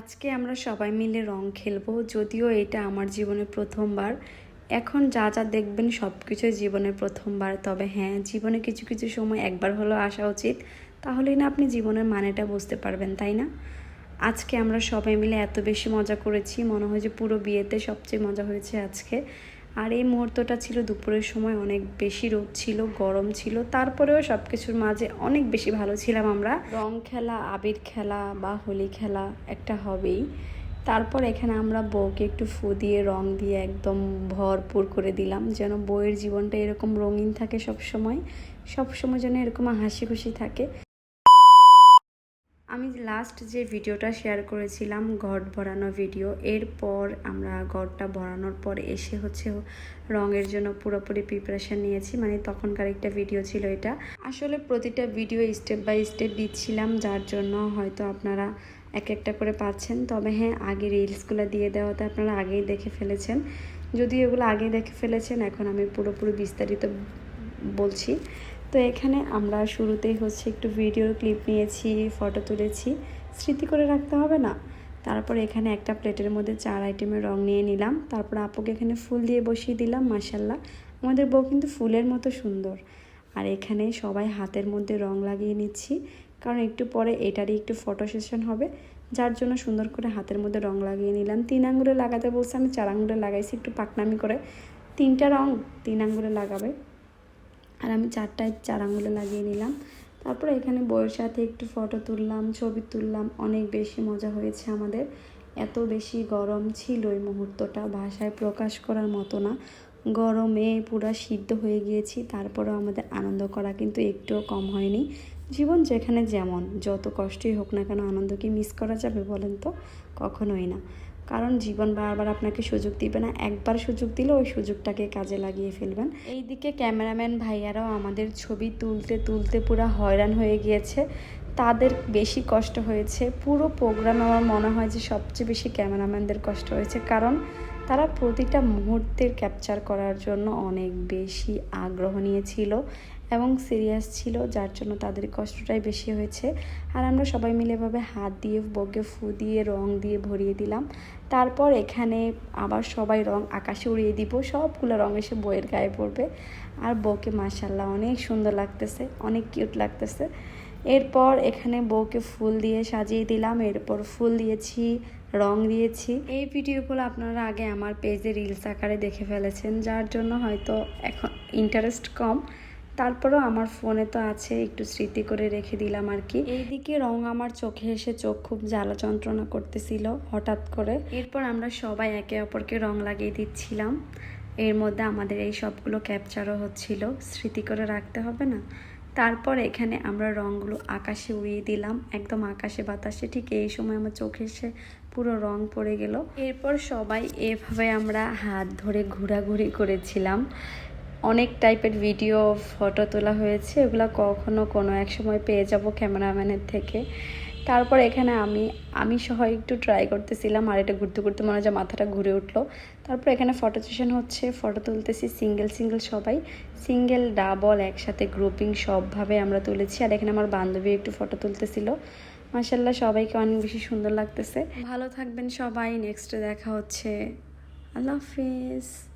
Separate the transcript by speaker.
Speaker 1: আজকে আমরা সবাই মিলে রং খেলব, যদিও এটা আমার জীবনে প্রথমবার। এখন যা যা দেখবেন সব কিছুই জীবনে প্রথমবার। তবে হ্যাঁ জীবনে কিছু কিছু সময় একবার হলেও আসা উচিত। তাহলেই না আপনি জীবনের মানেটা বুঝতে পারবেন, তাই না? আজকে আমরা সবাই মিলে এত বেশি মজা করেছি, মনে হয় যে পুরো বিয়েতে সবচেয়ে মজা হয়েছে আজকে। আর এই মুহূর্তটা ছিল দুপুরের সময়, অনেক বেশি রোদ ছিল, গরম ছিল, তারপরেও সব কিছুর মাঝে অনেক বেশি ভালো ছিলাম আমরা। রং খেলা, আবির খেলা বা হোলি খেলা একটা হবেই। তারপর এখানে আমরা বউকে একটু ফু দিয়ে, রং দিয়ে একদম ভরপুর করে দিলাম, যেন বউয়ের জীবনটা এরকম রঙিন থাকে সব সময় সব সময় যেন এরকম হাসি খুশি থাকে। আমি লাস্ট যে ভিডিওটা শেয়ার করেছিলাম ঘট ভরানো ভিডিও এরপর আমরা ঘরটা ভরানোর পর এসে হচ্ছে রঙের জন্য পুরোপুরি প্রিপারেশান নিয়েছি মানে তখনকার একটা ভিডিও ছিল এটা। আসলে প্রতিটা ভিডিও স্টেপ বাই স্টেপ দিচ্ছিলাম, যার জন্য হয়তো আপনারা এক একটা করে পাচ্ছেন। তবে হ্যাঁ আগে রিলসগুলো দিয়ে দেওয়াতে আপনারা আগেই দেখে ফেলেছেন। যদি এগুলো আগে দেখে ফেলেছেন, এখন আমি পুরোপুরি বিস্তারিত বলছি। তো এখানে আমরা শুরুতেই হচ্ছে একটু ভিডিও ক্লিপ নিয়েছি ফটো তুলেছি। স্মৃতি করে রাখতে হবে না। তারপর এখানে একটা প্লেটের মধ্যে চার আইটেমের রং নিয়ে নিলাম। তারপর আপুকে এখানে ফুল দিয়ে বসিয়ে দিলাম মাসাল্লাহ আমাদের বউ কিন্তু ফুলের মতো সুন্দর। আর এখানে সবাই হাতের মধ্যে রং লাগিয়ে নিচ্ছি। কারণ একটু পরে এটারই একটু ফটো সেশন হবে। যার জন্য সুন্দর করে হাতের মধ্যে রং লাগিয়ে নিলাম। তিন আঙ্গুলে লাগাতে বলছে, আমি চার আঙ্গুলে লাগাইছি, একটু পাকনামি করে। তিনটা রং তিন আঙ্গুলে লাগাবে। আর আমি চারটায় চার আঙুলে লাগিয়ে নিলাম। তারপর এখানে বইয়ের সাথে একটু ফটো তুললাম, ছবি তুললাম। অনেক বেশি মজা হয়েছে আমাদের। এত বেশি গরম ছিল ওই মুহূর্তটা, ভাষায় প্রকাশ করার মতো না। গরমে পুরা সিদ্ধ হয়ে গিয়েছি, তারপরেও আমাদের আনন্দ করা কিন্তু একটুও কম হয়নি। জীবন যেখানে যেমন, যত কষ্টই হোক না কেন আনন্দ কি মিস করা যাবে বলেন তো? কখনোই না। কারণ জীবন বারবার আপনাকে সুযোগ দিবে না। একবার সুযোগ দিলে ওই সুযোগটাকে কাজে লাগিয়ে ফেলবেন। এইদিকে ক্যামেরাম্যান ভাইয়ারাও আমাদের ছবি তুলতে তুলতে পুরো হয়রান হয়ে গিয়েছে। তাদের বেশি কষ্ট হয়েছে। পুরো প্রোগ্রাম আমার মনে হয় যে সবচেয়ে বেশি ক্যামেরাম্যানদের কষ্ট হয়েছে। কারণ তারা প্রতিটা মুহূর্তের ক্যাপচার করার জন্য অনেক বেশি আগ্রহ নিয়েছিল। এবং সিরিয়াস ছিল, যার জন্য তাদের কষ্টটাই বেশি হয়েছে। আর আমরা সবাই মিলে এভাবে হাত দিয়ে বগে ফু দিয়ে, রং দিয়ে ভরিয়ে দিলাম। তারপর এখানে আবার সবাই রং, আকাশে উড়িয়ে দিব, সবগুলো রং এসে বইয়ের গায়ে পড়বে। আর বউকে মাসাল্লাহ অনেক সুন্দর লাগতেছে, অনেক কিউট লাগতেছে। এরপর এখানে বউকে ফুল দিয়ে সাজিয়ে দিলাম, এরপর ফুল দিয়েছি, রং দিয়েছি। এই ভিডিওগুলো আপনারা আগে আমার পেজে রিলস আকারে দেখে ফেলেছেন, যার জন্য হয়তো এখন ইন্টারেস্ট কম। তারপরেও আমার ফোনে তো আছে, একটু স্মৃতি করে রেখে দিলাম আর কি। এইদিকে রং আমার চোখে এসে চোখ খুব জ্বালা যন্ত্রণা করতেছিল হঠাৎ করে। এরপর আমরা সবাই একে অপরকে রং লাগিয়ে দিচ্ছিলাম। এর মধ্যে আমাদের এই সবগুলো ক্যাপচারও হচ্ছিল। স্মৃতি করে রাখতে হবে না। তারপর এখানে আমরা রঙগুলো আকাশে উড়িয়ে দিলাম। একদম আকাশে বাতাসে, ঠিক এই সময় আমার চোখে এসে পুরো রং পড়ে গেল। এরপর সবাই এভাবে আমরা হাত ধরে ঘোরাঘুরি করেছিলাম। অনেক টাইপের ভিডিও ফটো তোলা হয়েছে। এগুলো কখনো কোনো এক সময় পেয়ে যাব ক্যামেরাম্যানের থেকে। তারপর এখানে আমি আমি সহ একটু ট্রাই করতেছিলাম, আর এটা ঘুরতে ঘুরতে মনে হয় মাথাটা ঘুরে উঠল। তারপর এখানে ফটো সেশন হচ্ছে ফটো তুলতেছি সিঙ্গেল সিঙ্গেল সবাই। সিঙ্গেল ডাবল একসাথে গ্রুপিং সবভাবে আমরা তুলেছি। আর এখানে আমার বান্ধবী একটু ফটো তুলতেছিল। মাসাল্লাহ সবাইকে অনেক বেশি সুন্দর লাগতেছে। ভালো থাকবেন সবাই নেক্সটে দেখা হচ্ছে। আল্লাহ হাফিজ।